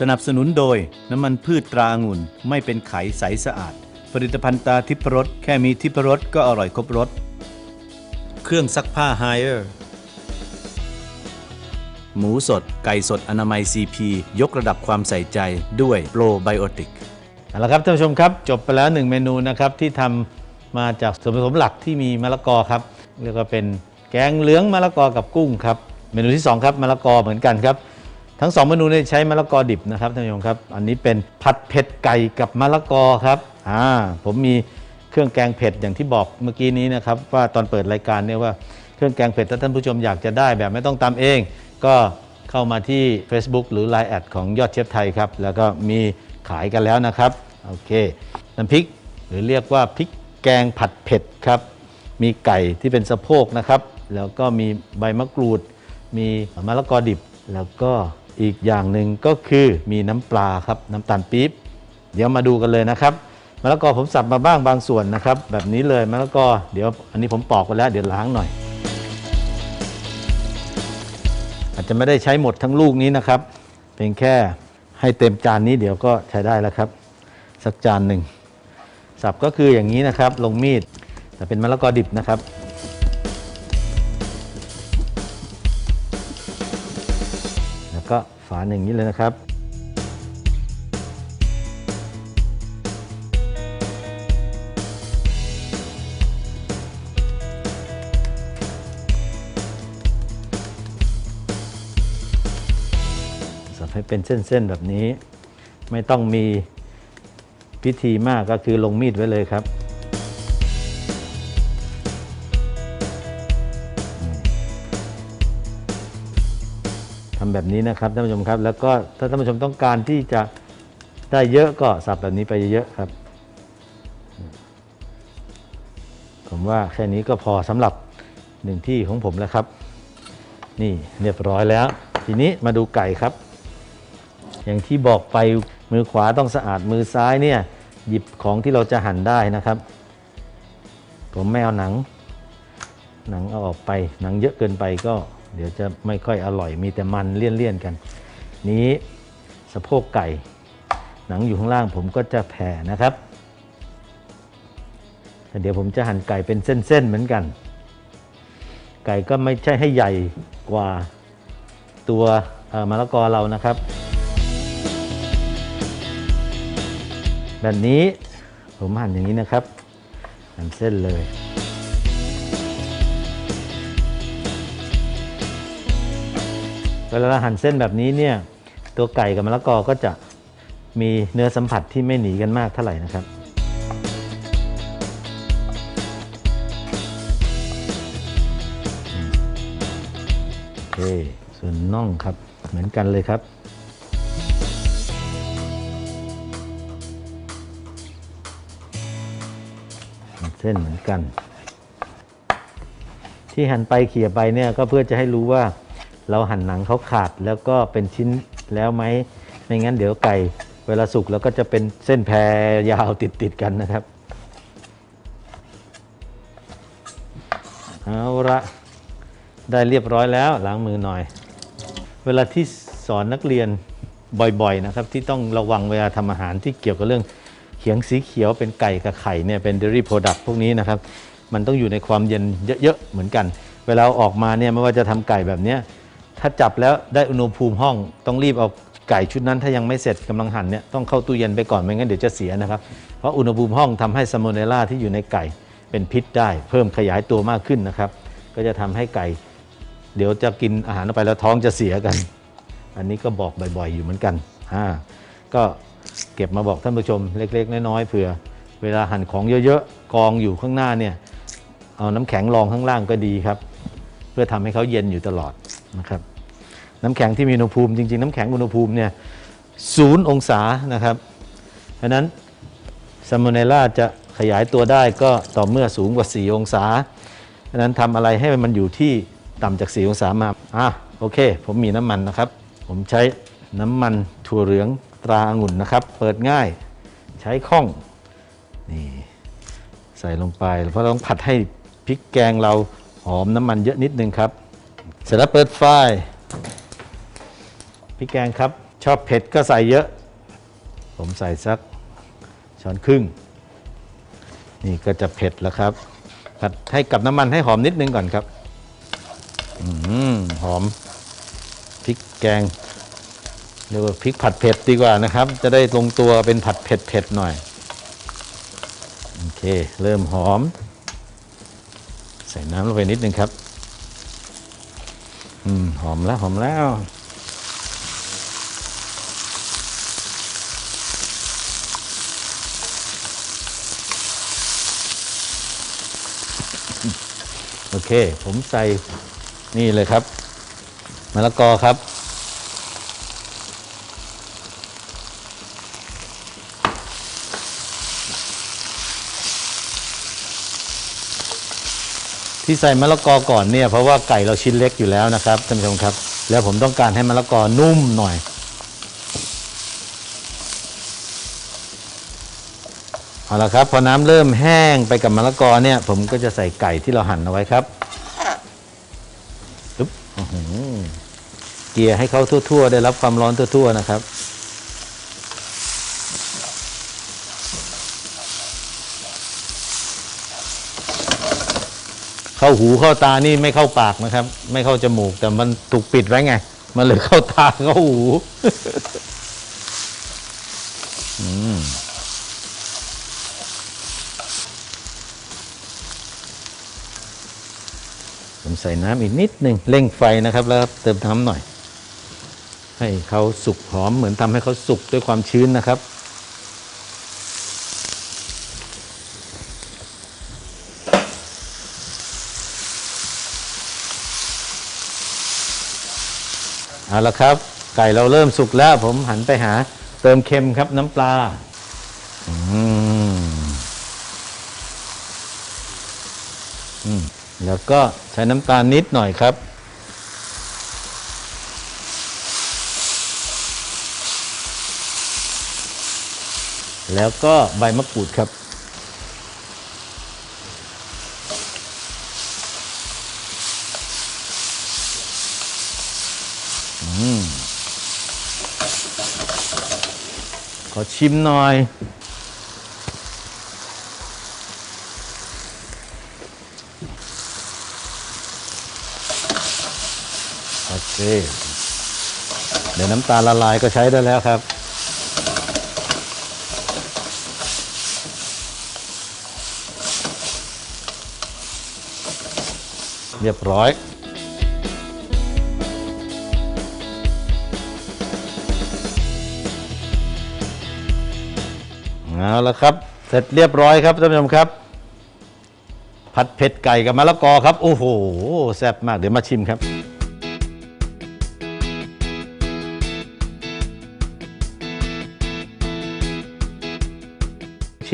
สนับสนุนโดยน้ำมันพืชตราองุ่นไม่เป็นไขใสสะอาด ผลิตภัณฑ์ตาทิพรสแค่มีทิพรสก็อร่อยครบรสเครื่องซักผ้าไฮเออร์หมูสด ไก่สดอนามัย CP ยกระดับความใส่ใจด้วยโปรไบโอติกเอาละครับท่านผู้ชมครับ จบไปแล้วหนึ่งเมนูนะครับ ที่ทำมาจากส่วนผสมหลักที่มีมะละกอครับเรียกว่าเป็นแกงเหลืองมะละกอกับกุ้งครับ เมนูที่สองครับมะละกอเหมือนกันครับ ทั้งสองเมนูนี้ใช้มะละกอดิบนะครับท่านผู้ชมครับ อันนี้เป็นผัดเผ็ดไก่กับมะละกอครับอ่าผมมีเครื่องแกงเผ็ดอย่างที่บอกเมื่อกี้นี้นะครับว่าตอนเปิดรายการเนี่ยว่าเครื่องแกงเผ็ดถ้าท่านผู้ชมอยากจะได้แบบไม่ต้องตำเอง ก็เข้ามาที่ Facebook หรือ Line แอดของยอดเชฟไทยครับ แล้วก็มีขายกันแล้วนะครับโอเคน้ำพริกหรือเรียกว่าพริกแกงผัดเผ็ดครับ มีไก่ที่เป็นสะโพกนะครับ แล้วก็มีใบมะกรูด มีมะละกอดิบแล้วก็ อีกอย่างหนึ่งก็คือมีน้ำปลาครับน้ำตาลปี๊บเดี๋ยวมาดูกันเลยนะครับมะละกอผมสับมาบ้างบางส่วนนะครับ แบบนี้เลยมะละกอเดี๋ยวอันนี้ผมปอกไปแล้วเดี๋ยวล้างหน่อย อาจจะไม่ได้ใช้หมดทั้งลูกนี้นะครับ เพียงแค่ให้เต็มจานนี้เดี๋ยวก็ใช้ได้แล้วครับ สักจานหนึ่งสับก็คืออย่างนี้นะครับ ลงมีดแต่เป็นมะละกอดิบนะครับานอย่างนี้เลยนะครับสับให้เป็นเส้นๆแบบนี้ ไม่ต้องมีพิธีมากก็คือลงมีดไว้เลยครับ ทำแบบนี้นะครับท่านผู้ชมครับ แล้วก็ถ้าท่านผู้ชมต้องการที่จะได้เยอะก็สับแบบนี้ไปเยอะๆครับ ผมว่าแค่นี้ก็พอสำหรับหนึ่งที่ของผมแล้วครับ นี่เรียบร้อยแล้ว ทีนี้มาดูไก่ครับ อย่างที่บอกไปมือขวาต้องสะอาดมือซ้ายเนี่ย หยิบของที่เราจะหั่นได้นะครับ ผมไม่เอาหนัง หนังเอาออกไปหนังเยอะเกินไปก็ เดี๋ยวจะไม่ค่อยอร่อยมีแต่มันเลี่ยนๆกัน นี้สะโพกไก่ หนังอยู่ข้างล่างผมก็จะแผ่นะครับแต่เดี๋ยวผมจะหั่นไก่เป็นเส้นๆเหมือนกัน ไก่ก็ไม่ใช่ให้ใหญ่กว่าตัวมะละกอเรานะครับ แบบนี้ผมหั่นอย่างนี้นะครับหั่นเส้นเลย เวลาเราหั่นเส้นแบบนี้เนี่ยตัวไก่กับมะละกอก็จะมีเนื้อสัมผัสที่ไม่หนีกันมากเท่าไหร่นะครับ โอเค ส่วนน่องครับเหมือนกันเลยครับ เส้นเหมือนกัน ที่หั่นไปเขี่ยไปเนี่ยก็เพื่อจะให้รู้ว่า เราหั่นหนังเขาขาดแล้วก็เป็นชิ้นแล้วไหมไม่งั้นเดี๋ยวไก่เวลาสุกแล้วก็จะเป็นเส้นแพรยาวติดติดๆกันนะครับเอาละได้เรียบร้อยแล้วล้างมือหน่อย เวลาที่สอนนักเรียนบ่อยๆนะครับ ที่ต้องระวังเวลาทำอาหารที่เกี่ยวกับเรื่องเขียงสีเขียวเป็นไก่กับไข่เนี่ยเป็น dairy product พวกนี้นะครับ มันต้องอยู่ในความเย็นเยอะๆเหมือนกัน เวลาออกมาเนี่ยไม่ว่าจะทำไก่แบบเนี้ย ถ้าจับแล้วได้อุณหภูมิห้อง ต้องรีบเอาไก่ชุดนั้นถ้ายังไม่เสร็จกำลังหั่นเนี่ยต้องเข้าตู้เย็นไปก่อนไม่งั้นเดี๋ยวจะเสียนะครับ เพราะอุณหภูมิห้องทำให้ซามเนล่าที่อยู่ในไก่เป็นพิษได้ เพิ่มขยายตัวมากขึ้นนะครับ ก็จะทำให้ไก่ เดี๋ยวจะกินอาหารไปแล้วท้องจะเสียกัน อันนี้ก็บอกบ่อยๆอยู่เหมือนกันอ่าก็เก็บมาบอกท่านผู้ชมเล็ก ๆ น้อยๆเผื่อ เวลาหั่นของเยอะๆกองอยู่ข้างหน้าเนี่ยเอาน้ำแข็งรองข้างล่างก็ดีครับ เพื่อทำให้เขาเย็นอยู่ตลอดนะครับ น้ำแข็งที่มีอุณหภูมิจริง ๆ น้ำแข็งอุณหภูมิเนี่ยศูนย์องศานะครับเพราะนั้นซาโมเนลล่าจะขยายตัวได้ก็ต่อเมื่อสูงกว่า 4 องศาเพราะนั้นทำอะไรให้มันอยู่ที่ต่ำจาก 4 องศามาอะโอเค ผมมีน้ำมันนะครับ ผมใช้น้ำมันถั่วเหลืองตราองุ่นนะครับ เปิดง่ายใช้คล่องนี่ใส่ลงไป เพราะเราต้องผัดให้พริกแกงเราหอมน้ำมันเยอะนิดนึงครับ เสร็จแล้วเปิดไฟ พริกแกงครับ ชอบเผ็ดก็ใส่เยอะ ผมใส่สักช้อนครึ่ง นี่ก็จะเผ็ดแล้วครับ ผัดให้กับน้ำมันให้หอมนิดนึงก่อนครับอืมหอมพริกแกงเรียกว่าพริกผัดเผ็ดดีกว่านะครับ จะได้ลงตัวเป็นผัดเผ็ดเผ็ดหน่อยโอเค เริ่มหอม ใส่น้ำลงไปนิดนึงครับ อืม หอมแล้วหอมแล้ว โอเค ผมใส่นี่เลยครับมะละกอครับ ที่ใส่มะละกอก่อนเนี่ยเพราะว่าไก่เราชิ้นเล็กอยู่แล้วนะครับท่านผู้ชมครับ แล้วผมต้องการให้มะละกอนุ่มหน่อย เอาละครับ พอน้ำเริ่มแห้งไปกับมะละกอเนี่ย ผมก็จะใส่ไก่ที่เราหั่นเอาไว้ครับปึ๊บอื้อหือเกลี่ยให้เขาทั่ว ๆ ได้รับความร้อนทั่ว ๆ นะครับเข้าหูเข้าตานี่ไม่เข้าปากนะครับ ไม่เข้าจมูกแต่มันถูกปิดไว้ไง มันเลยเข้าตาเข้าหู ผมใส่น้ำอีกนิดหนึ่งเร่งไฟนะครับ แล้วเติมน้ำหน่อย ให้เขาสุกหอมเหมือนทำให้เขาสุกด้วยความชื้นนะครับ เอาละครับ ไก่เราเริ่มสุกแล้ว ผมหันไปหาเติมเค็มครับน้ำปลาอืมอืม แล้วก็ใช้น้ำตาลนิดหน่อยครับ แล้วก็ใบมะกรูดครับอืมขอชิมหน่อย เดี๋ยวน้ำตาลละลายก็ใช้ได้แล้วครับ เรียบร้อยเอาละครับ เสร็จเรียบร้อยครับท่านผู้ชมครับ ผัดเผ็ดไก่กับมะละกอครับ โอ้โห แซ่บมาก เดี๋ยวมาชิมครับ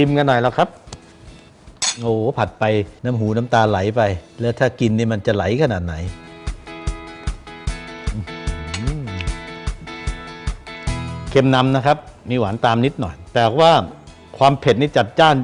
ชิมกันหน่อยแล้วครับ โอ้โหผัดไปน้ำหูน้ำตาไหลไป แล้วถ้ากินนี่มันจะไหลขนาดไหนเค็มนำนะครับ มีหวานตามนิดหน่อย แต่ว่าความเผ็ดนี่จัดจ้าน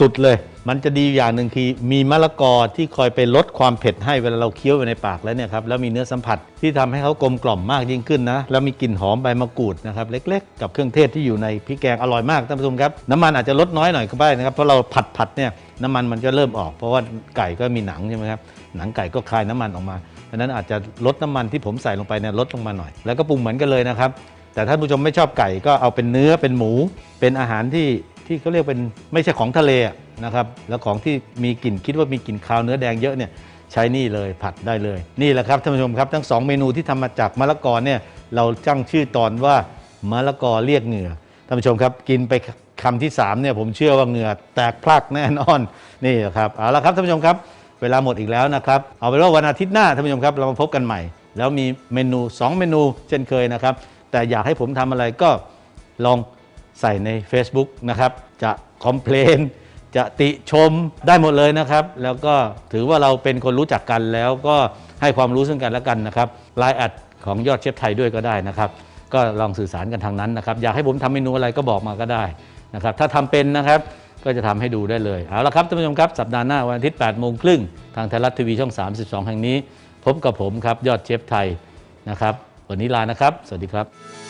สุดๆเลย มันจะดีอย่างหนึ่งคือมีมะละกอที่คอยไปลดความเผ็ดให้เวลาเราเคี้ยวไปในปากแล้วเนี่ยครับแล้วมีเนื้อสัมผัสที่ทำให้เขากลมกล่อมมากยิ่งขึ้นนะแล้วมีกลิ่นหอมใบมะกรูดนะครับเล็กๆ กับเครื่องเทศที่อยู่ในพริกแกงอร่อยมากท่านผู้ชมครับน้ำมันอาจจะลดน้อยหน่อยก็ได้นะครับเพราะเราผัดผัดๆเนี่ยน้ำมันมันจะเริ่มออก เพราะว่าไก่ก็มีหนังใช่ไหมครับหนังไก่ก็คายน้ำมันออกมาดังนั้นอาจจะลดน้ำมันที่ผมใส่ลงไปเนี่ยลดลงมาหน่อย แล้วก็ปรุงเหมือนกันเลยนะครับแต่ท่านผู้ชมไม่ชอบไก่ก็เอาเป็นเนื้อเป็นหมู เป็นอาหารที่ ที่เขาเรียกเป็นไม่ใช่ของทะเละนะครับ แล้วของที่มีกลิ่นคิดว่ามีกลิ่นคาวเนื้อแดงเยอะเนี่ยใช้นี่เลยผัดได้เลย นี่แหละครับท่านผู้ชมครับ ทั้งสองเมนูที่ทำมาจากมะละกอเนี่ยเราตั้งชื่อตอนว่ามะละกอเรียกเหงื่อท่านผู้ชมครับกินไปคำที่สามเนี่ยผมเชื่อว่าเหงื่อแตกพลักแน่นอนนี่แหละครับเอาละครับท่านผู้ชมครับ เวลาหมดอีกแล้วนะครับเอาเป็นว่าวันอาทิตย์หน้าท่านผู้ชมครับเรามาพบกันใหม่ แล้วมีเมนู 2 เมนูเช่นเคยนะครับแต่อยากให้ผมทำอะไรก็ลอง ใส่ใน Facebook นะครับ จะคอมเพลนจะติชมได้หมดเลยนะครับ แล้วก็ถือว่าเราเป็นคนรู้จักกันแล้วก็ให้ความรู้ซึ่งกันและกันนะครับไลน์แอดของยอดเชฟไทยด้วยก็ได้นะครับ ก็ลองสื่อสารกันทางนั้นนะครับ อยากให้ผมทำเมนูอะไรก็บอกมาก็ได้นะครับ ถ้าทำเป็นนะครับก็จะทำให้ดูได้เลย เอาละครับท่านผู้ชมครับ สัปดาห์หน้าวันอาทิตย์8โมงครึ่งทางไทยรัฐทีวีช่อง 32 แห่งนี้ พบกับผมครับยอดเชฟไทยนะครับ วันนี้ลานะครับ สวัสดีครับ